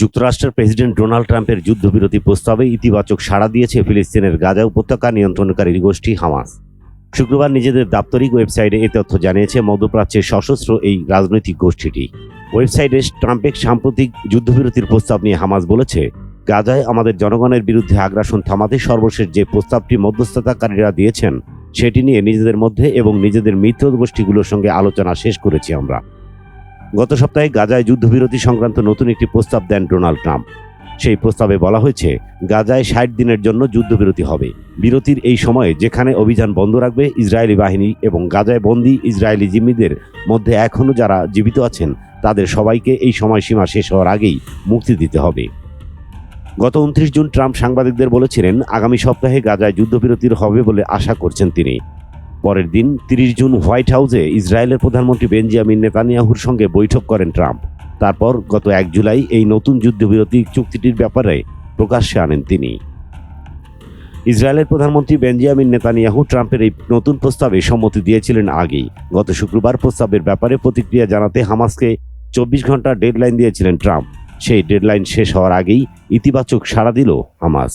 যুক্তরাষ্ট্রের president Donald ট্রাম্পের যুদ্ধবিরতি প্রস্তাবে ইতিবাচক সাড়া দিয়েছে ফিলিস্তিনের গাজা উপত্যকা নিয়ন্ত্রণকারী গোষ্ঠী হামাস। শুক্রবার নিজেদের দাপ্তরিক ওয়েবসাইটে এ তথ্য জানিয়েছে মধ্যপ্রাচ্যের সশস্ত্র এই রাজনৈতিক গোষ্ঠীটি। ওয়েবসাইটে ট্রাম্পের সাম্প্রতিক যুদ্ধবিরতির প্রস্তাব নিয়ে হামাস বলেছে, গাজায় আমাদের জনগণের বিরুদ্ধে আগ্রাসন থামাতে সর্বশেষ যে প্রস্তাবটি মধ্যস্থতাকারীরা দিয়েছেন, সেটি নিয়ে নিজেদের মধ্যে এবং নিজেদের মিত্র গোষ্ঠীগুলোর সঙ্গে আলোচনা শেষ করেছি আমরা। গত সপ্তাহে গাজায় যুদ্ধবিরতি সংক্রান্ত নতুন একটি প্রস্তাব দেন ডোনাল্ড ট্রাম্প। সেই প্রস্তাবে বলা হয়েছে, গাজায় ষাট দিনের জন্য যুদ্ধবিরতি হবে। বিরতির এই সময়ে যেখানে অভিযান বন্ধ রাখবে ইসরায়েলি বাহিনী এবং গাজায় বন্দি ইসরায়েলি জিম্মিদের মধ্যে এখনও যারা জীবিত আছেন, তাদের সবাইকে এই সময়সীমা শেষ হওয়ার আগেই মুক্তি দিতে হবে। গত উনত্রিশ জুন ট্রাম্প সাংবাদিকদের বলেছিলেন, আগামী সপ্তাহে গাজায় যুদ্ধবিরতির হবে বলে আশা করছেন তিনি। পরের দিন তিরিশ জুন হোয়াইট হাউসে ইসরায়েলের প্রধানমন্ত্রী বেঞ্জামিন নেতানিয়াহুর সঙ্গে বৈঠক করেন ট্রাম্প। তারপর গত এক জুলাই এই নতুন যুদ্ধবিরতি চুক্তিটির ব্যাপারে প্রকাশ্যে আনেন তিনি। ইসরায়েলের প্রধানমন্ত্রী বেঞ্জামিন নেতানিয়াহু ট্রাম্পের এই নতুন প্রস্তাবে সম্মতি দিয়েছিলেন আগেই। গত শুক্রবার প্রস্তাবের ব্যাপারে প্রতিক্রিয়া জানাতে হামাসকে চব্বিশ ঘণ্টা ডেডলাইন দিয়েছিলেন ট্রাম্প। সেই ডেডলাইন শেষ হওয়ার আগেই ইতিবাচক সাড়া দিল হামাস।